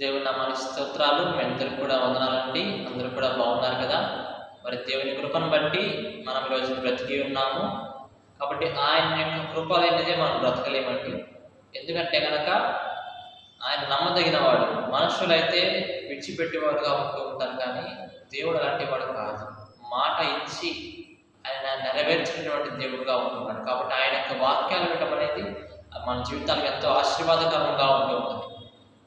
దేవుని నామాని స్తోత్రాలు. మీ అందరికి కూడా వందనాలండి. అందరూ కూడా బాగున్నారు కదా? మరి దేవుని కృపను బట్టి మనం ఈరోజు బ్రతికి ఉన్నాము. కాబట్టి ఆయన యొక్క కృప లేనిదే మనం బ్రతకలేమండి. ఎందుకంటే కనుక ఆయన నమ్మదగిన వాడు. మనుషులైతే విడిచిపెట్టేవాడుగా ఉంటూ ఉంటారు కానీ దేవుడు అలాంటి వాడు కాదు. మాట ఇచ్చి ఆయన నెరవేర్చినటువంటి దేవుడుగా ఉంటున్నాడు. కాబట్టి ఆయన యొక్క వాక్యాలు వినడం అనేది మన జీవితాలకు ఎంతో ఆశీర్వాదకరంగా ఉంటూ ఉంటుంది.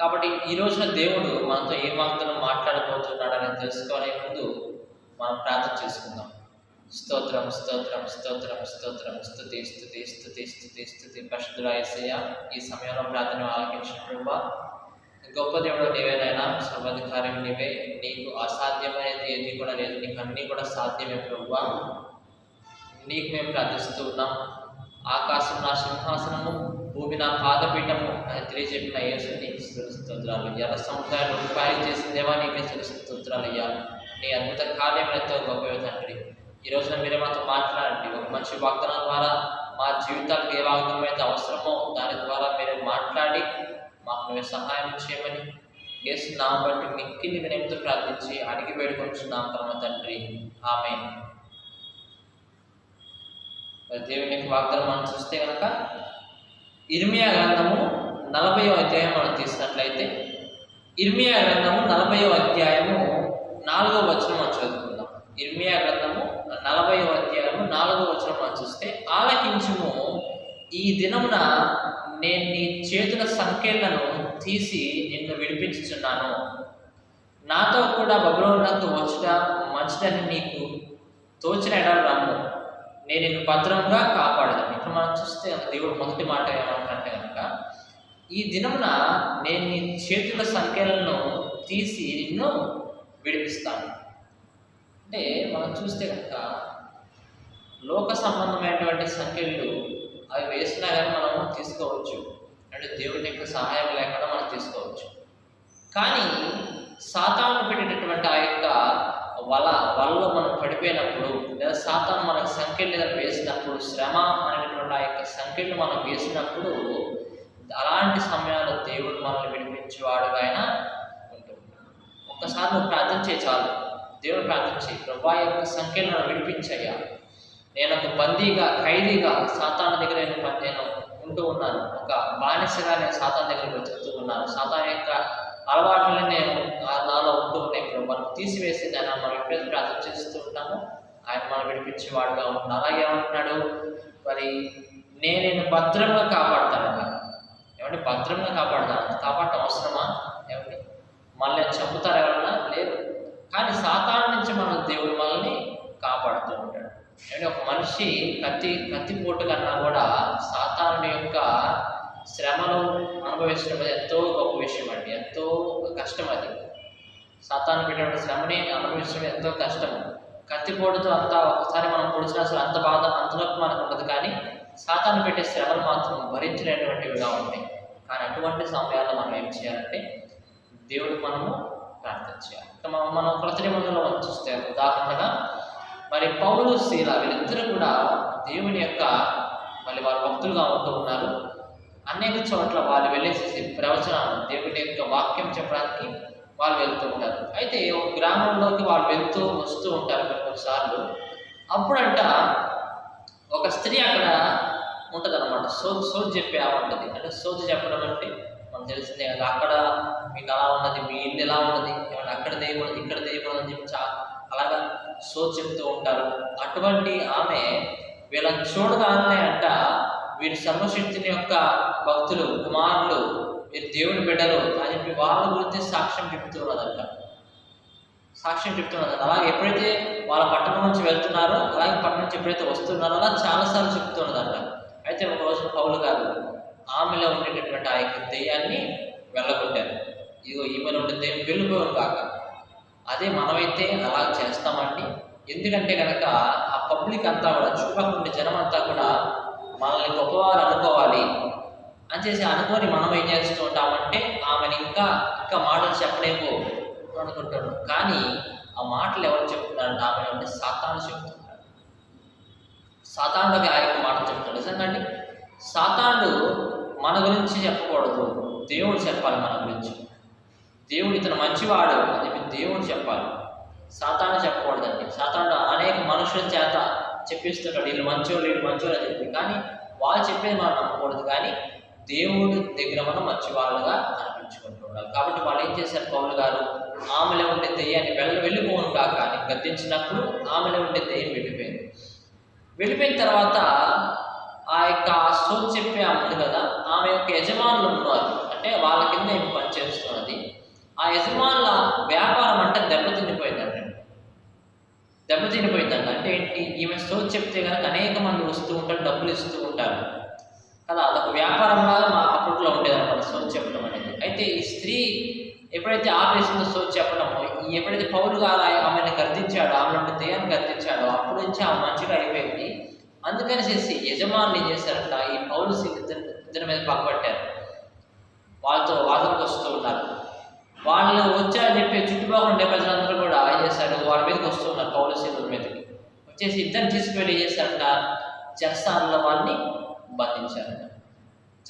కాబట్టి ఈ రోజున దేవుడు మనతో ఏ వాగ్దానం మాట్లాడబోతున్నాడని తెలుసుకునే ముందు మనం ప్రార్థన చేసుకుందాం. స్తోత్రం స్తోత్రం స్తోత్రం స్తోత్రం. స్థుతి స్థుతి స్థుతి స్థుతి స్థుతి పరిశుద్ధుల యేసయ్య ఈ సమయంలో ప్రార్థన ఆలకించిన ప్రభా గొప్ప దేవుడు నీవేనైనా సర్వాధికారం నీవే. నీకు అసాధ్యమైనది ఏది కూడా లేదు. నీకు అన్నీ కూడా సాధ్యమే ప్రభా. నీకు మేము ప్రార్థిస్తూ ఉన్నాం. ఆకాశం నా సింహాసనము. భూమి నా పాదపీఠము అని తెలియజెప్పిన యేసు నీకు స్తోత్రాలు ఎర్ర సముద్రాలు రూపాయలు చేసిన దేవా నీకే స్తోత్రాలు నీ అద్భుత కార్యములతో గొప్ప తండ్రి. ఈ రోజున మీరే మాతో మాట్లాడండి. ఒక మంచి వాగ్దానం ద్వారా మా జీవితాలకు ఏ వాగ్దానం అయితే అవసరమో దాని ద్వారా మీరు మాట్లాడి మాకు నువ్వే సహాయం చేయమని యేసు నా బట్టి మిక్కిలి వినయంతో ప్రార్థించి అడిగి వేడుకొంచున్నాం పరమ తండ్రి. ఆమె దేవుని యొక్క వాగ్దానం మనం చూస్తే కనుక ఇర్మియా గ్రంథము నలభయో అధ్యాయం మనం తీసినట్లయితే ఇర్మియా గ్రంథము నలభయో అధ్యాయము నాలుగో వచనం మనం చదువుకుందాం. ఇర్మియా గ్రంథము నలభయో అధ్యాయము నాలుగో వచనం మనం చూస్తే ఆలకించుము ఈ దినమున నేను నీ చేతుల సంఖ్యలను తీసి నిన్ను విడిపించుచున్నాను. నాతో కూడా బబులోనకు వచ్చుట మంచిదని నీకు తోచిన ఎడలు రమ్ము. నేను నిన్ను భద్రంగా కాపాడదాను ఇక్కడ మనం చూస్తే దేవుడు మొదటి మాట ఏమంటే కనుక ఈ దినమున నేను నీ చేతుల సంఖ్యలను తీసి నిన్ను విడిపిస్తాను. అంటే మనం చూస్తే కనుక లోక సంబంధమైనటువంటి సంఖ్యలు అవి వేసినా కానీ మనం తీసుకోవచ్చు. అంటే దేవుని యొక్క సహాయం లేకుండా మనం తీసుకోవచ్చు. కానీ సాతాను పెట్టేటటువంటి ఆ యొక్క వల వలలో మనం పడిపోయినప్పుడు లేదా సాతాను మనకు సంఖ్యలు లేదా వేసినప్పుడు శ్రమ అనేటువంటి ఆ యొక్క సంఖ్యలు మనం వేసినప్పుడు అలాంటి సమయాల్లో దేవుడు మనల్ని విడిపించేవాడుగా ఆయన ఉంటుంది ఒక్కసారి నువ్వు ప్రార్థన చేయి చాలు. దేవుడు ప్రార్థన చేయి. ప్రభా యొక్క సంఖ్యలు నన్ను విడిపించయ్యా. నేను ఒక బందీగా ఖైదీగా సాతాను దగ్గర నేను నేను ఉంటూ ఉన్నాను. ఒక బానిసగా నేను సాతాన్ దగ్గర వెతుకుతూ ఉన్నాను. సాతాన్ యొక్క అలవాట్లని నేను నాలో ఉంటూ ఉన్నాయి ఇప్పుడు మనం తీసివేసి దాన్ని మనం ఎప్పుడైతే ప్రార్థన చేస్తూ ఉంటామో ఆయన మనం విడిపించేవాడుగా ఉంటాడు అలాగే ఏమంటున్నాడు మరి నేను నేను భద్రంగా కాపాడుతాను ఏమంటే భద్రంగా కాపాడుతాను. కాపాడటం అవసరమా? ఏమంటే మళ్ళీ చంపుతారు ఎవరన్నా? లేదు. కానీ సాతాను నుంచి మన దేవుడు మనల్ని కాపాడుతూ ఉంటాడు. అంటే ఒక మనిషి కత్తి కత్తిపోటు కన్నా కూడా సాతాను యొక్క శ్రమను అనుభవించడం ఎంతో గొప్ప విషయం అండి. కష్టం అది. సాతాను పెట్టిన శ్రమని అనుభవించడం ఎంతో కష్టం. కత్తిపోటుతో అంతా ఒకసారి మనం పొడిచినా అసలు అంత బాధ అంతలోపు మనకు ఉండదు. కానీ సాతాను పెట్టే శ్రమలు మాత్రం భరించలేనటువంటివిగా ఉంటాయి. కానీ అటువంటి సమయాల్లో మనం ఏం చేయాలంటే దేవుడు మనము ప్రార్థన చేయాలి. మనం మనం కృత నిబంధనలో మనం చూస్తే ఉదాహరణగా మరి పౌలు శీల వీళ్ళిద్దరూ కూడా దేవుని యొక్క మళ్ళీ వారు భక్తులుగా ఉంటూ ఉన్నారు. అనేక చోట్ల వాళ్ళు వెళ్ళేసేసి ప్రవచనాలు దేవుడి యొక్క వాక్యం చెప్పడానికి వాళ్ళు వెళ్తూ ఉంటారు. అయితే ఒక గ్రామంలోకి వాళ్ళు వెళ్తూ వస్తూ ఉంటారు కొన్ని కొన్నిసార్లు అప్పుడంట ఒక స్త్రీ అక్కడ ఉంటుంది అనమాట సోది సోది చెప్పే ఉంటుంది. అంటే సోది చెప్పడం అంటే మనం తెలిసిందే కదా అక్కడ మీకు అలా ఉన్నది మీ ఇల్లు ఎలా ఉన్నది ఏమన్నా అక్కడ దేయకూడదు ఇక్కడ దేయకూడదు అని చెప్పి అలాగా సోది చెప్తూ ఉంటారు. అటువంటి ఆమె వీళ్ళని చూడగానే అంట వీరి సర్వశక్తిని యొక్క భక్తులు కుమారులు వీరు దేవుని బిడ్డలు అని చెప్పి వాళ్ళ గురించి సాక్ష్యం చెప్తున్నదంట. సాక్ష్యం చెప్తున్నదంట. అలాగే ఎప్పుడైతే వాళ్ళ పట్టణం నుంచి వెళ్తున్నారో అలాగే పట్టణం నుంచి ఎప్పుడైతే వస్తున్నారో అలా చాలాసార్లు చెప్తున్నదంట. అయితే ఒక రోజు పౌలు గారు ఆమెలో ఉండేటటువంటి ఆ యొక్క దెయ్యాన్ని వెళ్ళగొట్టారు. ఇదిగో ఈమెలో ఉండే దెయ్యం వెళ్ళిపోయారు కాక. అదే మనమైతే అలా చేస్తామండి. ఎందుకంటే కనుక ఆ పబ్లిక్ అంతా కూడా చుట్టుపక్కల ఉండే జనం అంతా కూడా మనల్ని గొప్పవారు అనుకోవాలి. అని చేసి అనుకొని మనం ఏం చేస్తూ ఉంటామంటే ఆమెను ఇంకా ఇంకా మాటలు చెప్పలేము అనుకుంటాడు కానీ ఆ మాటలు ఎవరు చెప్తున్నారంటే ఆమె అంటే సాతాను చెప్తున్నాడు. సాతానుడికి ఆయన మాటలు చెప్తాడు. నిజంగా అండి? సాతానుడు మన గురించి చెప్పకూడదు. దేవుడు చెప్పాలి మన గురించి. దేవుడు ఇతను మంచివాడు అని చెప్పి దేవుడు చెప్పాలి. సాతాను చెప్పకూడదండి. సాతాను అనేక మనుషుల చేత చెప్పిస్తున్నాడు వీళ్ళు మంచోళ్ళు వీళ్ళు మంచోళ్ళు అని చెప్పి. కానీ వాళ్ళు చెప్పేది మనం నమ్మకూడదు. కానీ దేవుడి దగ్గర మనం మంచివాళ్ళుగా అనిపించుకుంటూ ఉండాలి. కాబట్టి వాళ్ళు ఏం చేశారు పౌలు గారు? ఆమెలో ఉండే దెయ్యాన్ని వెళ్ళ వెళ్ళిపోను కాక అని గద్దించినప్పుడు ఆమెలో ఉండే దెయ్యం వెళ్ళిపోయింది. వెళ్ళిపోయిన తర్వాత ఆ యొక్క సోప్ చెప్పే ఆమె ఉంది కదా ఆమె యొక్క యజమానులు ఉన్నారు. అంటే వాళ్ళ కింద ఏమి పనిచేస్తున్నది ఆ యజమానుల వ్యాపారం అంటే దెబ్బతిండిపోయిందంట. దెబ్బతిండిపోయిందంట అంటే ఏంటి? ఈమె సోప్ చెప్తే కనుక అనేక మంది వస్తూ ఉంటారు డబ్బులు ఇస్తూ ఉంటారు. కదా అదొక వ్యాపారంలాగా మా అప్పట్లో ఉండేదన్నమాట అనమాట చెప్పడం అనేది. అయితే ఈ స్త్రీ ఎప్పుడైతే ఆపేసిందో సోప్ చెప్పడము ఈ ఎప్పుడైతే పౌరుగా ఆమెను గర్తించాడో ఆమె నుండి దెయ్యాన్ని గర్తించాడో అప్పుడు నుంచి ఆమె మంచిగా అయిపోయింది. అందుకని చేసి యజమానులు ఏం చేశారంట ఈ పౌరు ఇద్దరు ఇద్దరి మీద పక్కబట్టారు వాళ్ళతో వాదనకు వస్తూ ఉన్నారు. వాళ్ళు వచ్చారని చెప్పి చుట్టుపక్కల ఉండే ప్రజలు కూడా ఏం చేశారు వాళ్ళ మీదకి వస్తూ ఉన్నారు పౌరు సీతుల మీదకి చేసి ఇద్దరిని తీసుకువెళ్ళి ఏం చేశారంట. చెరసాలలో వారిని బంధించారంట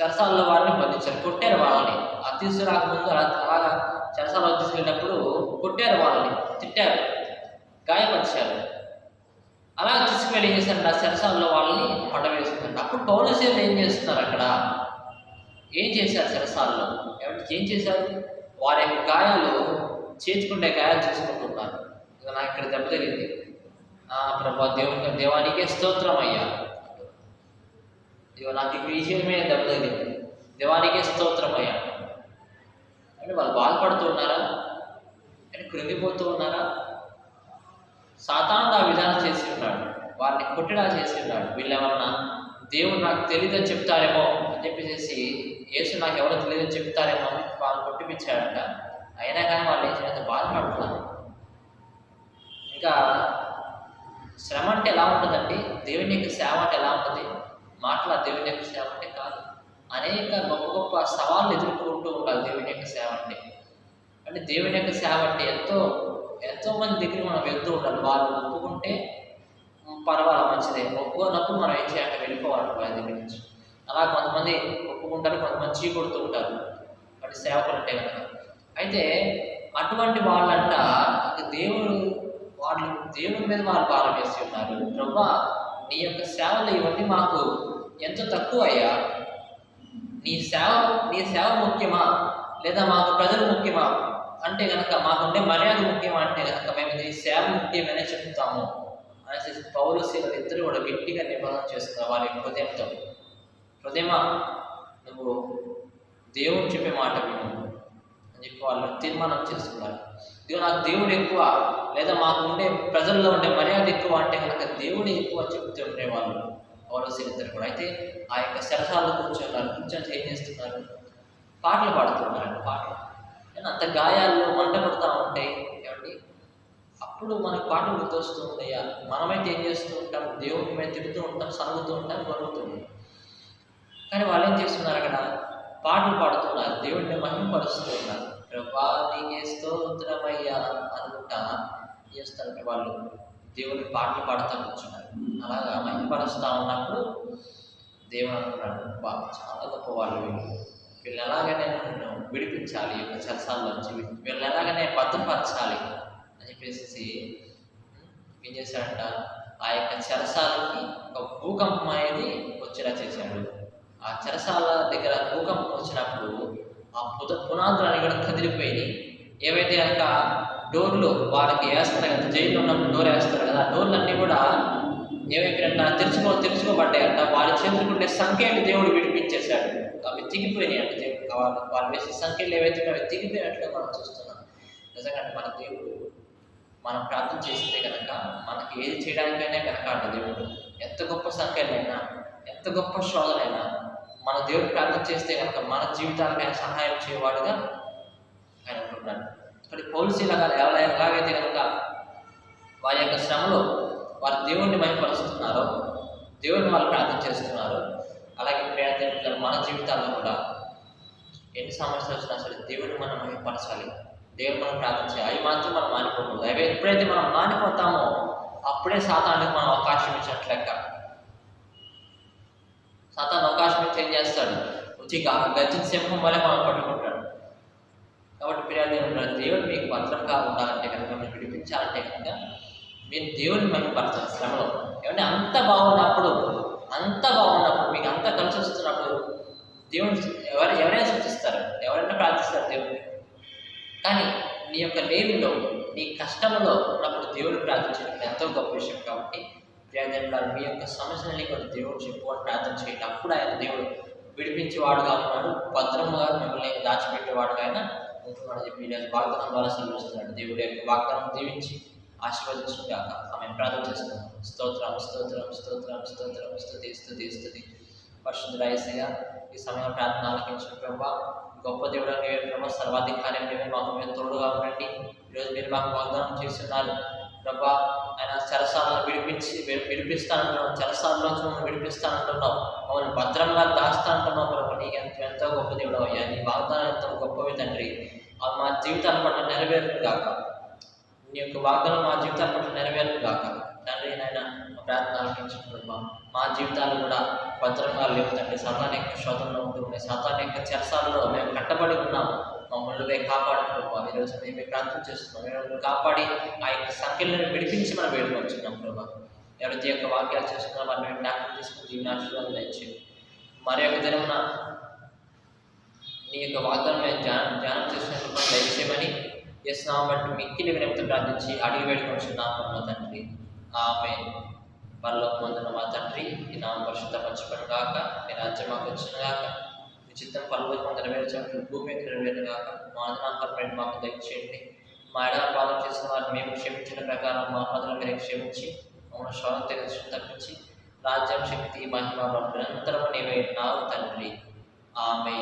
చెరసాలలో వాళ్ళని బంధించారు. కొట్టారు వాళ్ళని. ఆ తీసుకురాకముందు అలా అలాగా చెరసాలలో తీసుకెళ్ళినప్పుడు కొట్టారు వాళ్ళని. తిట్టారు. గాయపరిచారు. అలా తీసుకువెళ్ళి ఏం చేశారంట? ఆ చెరసాలలో వాళ్ళని పడవేస్తుందంట అప్పుడు పౌరసీలు ఏం చేస్తున్నారు అక్కడ? ఏం చేశారు చెరసాలలో? ఎవరికి ఏం చేశారు? వారి యొక్క గాయాలు చేర్చుకుంటే గాయాలు చేసుకుంటున్నారు. నాకు ఇక్కడ దెబ్బ తగిలింది. ప్రభా దేవుని దేవానికే స్తోత్రం అయ్యా ఇదిగో నాకు ఈ విషయమే దెబ్బ తగిలింది. దేవానికే స్తోత్రం అయ్యా అంటే వాళ్ళు బాధపడుతూ ఉన్నారా? అంటే కృంగిపోతూ ఉన్నారా? సాతాను ఆ విధానం చేసి ఉన్నాడు. వారిని కొట్టడా చేసి ఉన్నాడు. వీళ్ళేమన్నా దేవుడు నాకు తెలియదని చెప్తారేమో అని చెప్పేసి యేసు నాకు ఎవరో తెలియదని చెప్తారేమో అని వాళ్ళు కొట్టిపించాడంట అయినా కానీ వాళ్ళు ఏం చేయాలంటే బాధపడుతున్నారు. ఇంకా శ్రమ అంటే ఎలా ఉంటుందండి దేవుని యొక్క సేవ అంటే ఎలా ఉంటుంది? మాటల దేవుని యొక్క సేవ అంటే కాదు. అనేక గొప్ప గొప్ప సవాళ్ళు ఎదుర్కొంటూ ఉండాలి దేవుని యొక్క సేవ అంటే. అంటే దేవుని యొక్క సేవ అంటే ఎంతో ఎంతో మంది దగ్గర మనం వెళ్తూ ఉండాలి. వాళ్ళు ఒప్పుకుంటే పర్వాలేదు మంచిదే. ఒప్పుకోనప్పుడు మనం ఏం చేయాలంటే వెళ్ళిపోవాలి వాళ్ళ దగ్గర నుంచి. అలా కొంతమంది ఒప్పుకుంటారు కొంతమంది చీకొడుతూ ఉంటారు. అంటే సేవకులు అంటే కనుక. అయితే అటువంటి వాళ్ళంట దేవుడు వాళ్ళు దేవుని మీద వాళ్ళు భారం వేసి ఉన్నారు. ప్రభా నీ యొక్క సేవలు ఇవన్నీ మాకు ఎంత తక్కువ అయ్యా నీ సేవ నీ సేవ ముఖ్యమా? లేదా మాకు ప్రజలు ముఖ్యమా? అంటే కనుక మాకుండే మర్యాద ముఖ్యమా? అంటే కనుక మేము నీ సేవ ముఖ్యమనే చెప్తాము. అనేసి పౌరు సేవలు ఇద్దరు కూడా గట్టిగా నిబంధన చేస్తున్నారు. వారి హృదయంతో. హృదయమా నువ్వు దేవుడు చెప్పే మాట విను. అని చెప్పి వాళ్ళు తీర్మానం చేసుకున్నారు ఇదిగో నాకు దేవుడు ఎక్కువ లేదా మాకు ఉండే ప్రజల్లో ఉండే మర్యాద ఎక్కువ అంటే కనుక దేవుడే ఎక్కువ చెప్తూ ఉండేవాళ్ళు. పౌరశీలిద్దరు కూడా. అయితే ఆ యొక్క శరసాల్లో కూర్చున్నారు కూర్చొని ఏం చేస్తున్నారు? పాటలు పాడుతున్నారు పాటలు. కానీ అంత గాయాల్లో మంట పడుతూ ఉంటాయి ఏమండి? అప్పుడు మనకు పాటలు గుర్తొస్తూ ఉంటాయి మనమైతే ఏం చేస్తూ ఉంటాం? దేవుడిని మేము తిడుతూ ఉంటాం సనుగుతూ ఉంటాం గొరుగుతూ ఉంటాం. కానీ వాళ్ళు ఏం చేస్తున్నారు అక్కడ? పాటలు పాడుతున్నారు దేవుడిని మహిమపరుస్తూ ఉన్నారు ప్రభా నీకే స్తోత్రమయ్యా అనుకుంటా. చేస్తారంటే వాళ్ళు దేవుని పాటలు పాడుతూ కూర్చున్నారు. అలాగా మహిమపరుస్తూ ఉన్నప్పుడు దేవుడు అనుకున్నాడు బా చాలా గొప్ప వాళ్ళు వీళ్ళు. వీళ్ళని ఎలాగనే నేను విడిపించాలి ఈ యొక్క నుంచి వీళ్ళని ఎలాగనే భద్రపరచాలి. అని చెప్పేసి ఏం చేశాడంట? ఆ యొక్క చెరసాలకి ఒక భూకంపం అనేది వచ్చేలా చేశాడు. ఆ చెరసాల దగ్గర భూకంపం వచ్చినప్పుడు ఆ పుద పునాదులన్నీ కూడా కదిలిపోయి ఏవైతే కనుక డోర్లు వాళ్ళకి వేస్తారు కదా జైల్లో ఉన్నప్పుడు డోర్ వేస్తారు కదా ఆ డోర్లన్నీ కూడా ఏమైపోయినట్ట తెలుసుకో తెలుసుకోబడ్డాయంట. వాళ్ళ చేతులకు ఉండే సంఖ్యలు దేవుడు విడిపించేశాడు. అవి తెగిపోయినాయి అంటే దేవుడు. వాళ్ళు వాళ్ళు వేసే సంఖ్యలు ఏవైతే అవి తెగిపోయినట్లుగా మనం చూస్తున్నాం. నిజంగా మన దేవుడు మనం ప్రార్థన చేస్తే కనుక మనకి ఏది చేయడానికైనా వెనకాడు దేవుడు. ఎంత గొప్ప సంఖ్యలైనా ఎంత గొప్ప శోధనైనా మన దేవుడు ప్రార్థన చేస్తే కనుక మన జీవితాలకు ఆయన సహాయం చేయవాడుగా ఆయన ఉంటున్నాడు. ఇక్కడ పోలీసులుగా ఎలా ఎలాగైతే కనుక వారి యొక్క శ్రమలో వారు దేవుణ్ణి మయపరుస్తున్నారో దేవుడిని వాళ్ళు ప్రార్థన చేస్తున్నారు అలాగే ప్రయత్నం మన జీవితాల్లో కూడా ఎన్ని సమస్యలు వచ్చినా సరే దేవుడిని మనం మహిమపరచాలి దేవుని మనం ప్రార్థన చేయాలి. అవి మాత్రం మనం మానిపోకూడదు. అవి ఎప్పుడైతే మనం మానిపోతామో అప్పుడే సాతానికి మనం అవకాశం ఇచ్చినట్లెక్క. సాతాను అవకాశం ఇచ్చి ఏం చేస్తాడు? వచ్చి గా- సింహం వల్ల మనం పట్టుకుంటాం. కాబట్టి ప్రియాది దేవుడు మీకు భద్రంగా ఉండాలంటే కనుక మిమ్మల్ని విడిపించాలంటే కనుక మీరు దేవుని మహిమపరచాలి శ్రమలో ఏమంటే అంత బాగున్నప్పుడు అంత బాగున్నప్పుడు మీకు అంత కలిసి వస్తున్నప్పుడు దేవుని ఎవరు ఎవరైనా సూచిస్తారు ఎవరైనా ప్రార్థిస్తారు దేవుడిని కానీ నీ యొక్క లేమిలో నీ కష్టంలో ఉన్నప్పుడు దేవుని ప్రార్థించడం ఎంతో గొప్ప విషయం కాబట్టి ప్రియాదేవుడు మీ యొక్క సమస్యలని కూడా దేవుడు చెప్పుకొని ప్రార్థన చేయండి అప్పుడు ఆయన దేవుడు విడిపించేవాడుగా ఉన్నాడు భద్రముగా మిమ్మల్ని దాచిపెట్టేవాడుగా అయినా ఉంటున్నాడు చెప్పి ఈరోజు వాగ్దానం ద్వారా సెలవిస్తున్నాడు దేవుడి యొక్క వాగ్దానం దీవించి ఆశీర్వదించుగాక ఆమె ప్రార్థన చేస్తున్నాం స్తోత్రం స్తోత్రం స్తోత్రం స్తోత్రం స్థుతి స్థుతి స్థుతి పరిశుద్ధరాయసయ్య ఈ సమయం ప్రార్థన ఆలకించిన ప్రభావ గొప్ప దేవుడు నీవే ప్రభావ సర్వాధికారి మాకు మీరు తోడుగా ఉండండి ఈరోజు మీరు మాకు వాగ్దానం చేస్తున్నారు ప్రభా ఆయన చెరసాలను విడిపించి విడిపిస్తానంటున్నావు చెరసాలలోంచి మమ్మల్ని విడిపిస్తానంటున్నావు మమ్మల్ని భద్రంగా దాస్తానంటున్నావు ప్రభు. నీకు ఎంత ఎంతో గొప్ప దేవుడు అయ్యా. నీ వాగ్దానం ఎంతో గొప్పవి తండ్రి. అవి మా జీవితాల పట్ల నెరవేరును గాక. నీ యొక్క వాగ్దానం మా జీవితాల పట్ల నెరవేరును కాక తండ్రి నాయన మా ప్రార్థన ప్రభా. మా జీవితాలు కూడా భద్రంగా లేవు తండ్రి. సతాన్ యొక్క శోధనలో ఉంటూ ఉన్నాయి సాతాన్ యొక్క చెరసాలలో మేము కట్టబడి ఉన్నాము. మమ్మల్ని నువ్వే కాపాడు ప్రభావ ఈరోజు మేము ప్రార్థన చేస్తున్నాం. మేము కాపాడి ఆ యొక్క సంఖ్యలను విడిపించి మనం వేడుకొచ్చున్నాం ప్రభావ ఎవరైతే యొక్క వాక్యాలు చేస్తున్నారో వారిని జ్ఞాపకం తీసుకుని జీవనాశీర్వాదం తెచ్చి మరి యొక్క దినమున నీ యొక్క వాగ్దానం మేము ధ్యానం ధ్యానం చేసినప్పుడు దయచేయమని చేస్తున్నాం బట్టి మిక్కిలి వినమితో ప్రార్థించి అడిగి వేడుకొచ్చున్నాం వేడుకొచ్చున్నాము తండ్రి. ఆమె పరలో పొందిన మా తండ్రి ఈ నామ పరిశుద్ధ పంచుకొని గాక మీ రాజ్యం మాకు వచ్చిన గాక చిత్తం పనులు నెరవేర్చడానికి భూమి మీద కాక గాక మా మాకు దయచేయండి. మా ఎడల పాలన చేసిన వారిని మేము క్షమించిన ప్రకారం మా పదవులు మీరు క్షమించి మమ్మల్ని శోధన తెగచ్చు తప్పించి రాజ్యం శక్తి మహిమ నిరంతరము నీవే నావు తండ్రి. ఆమె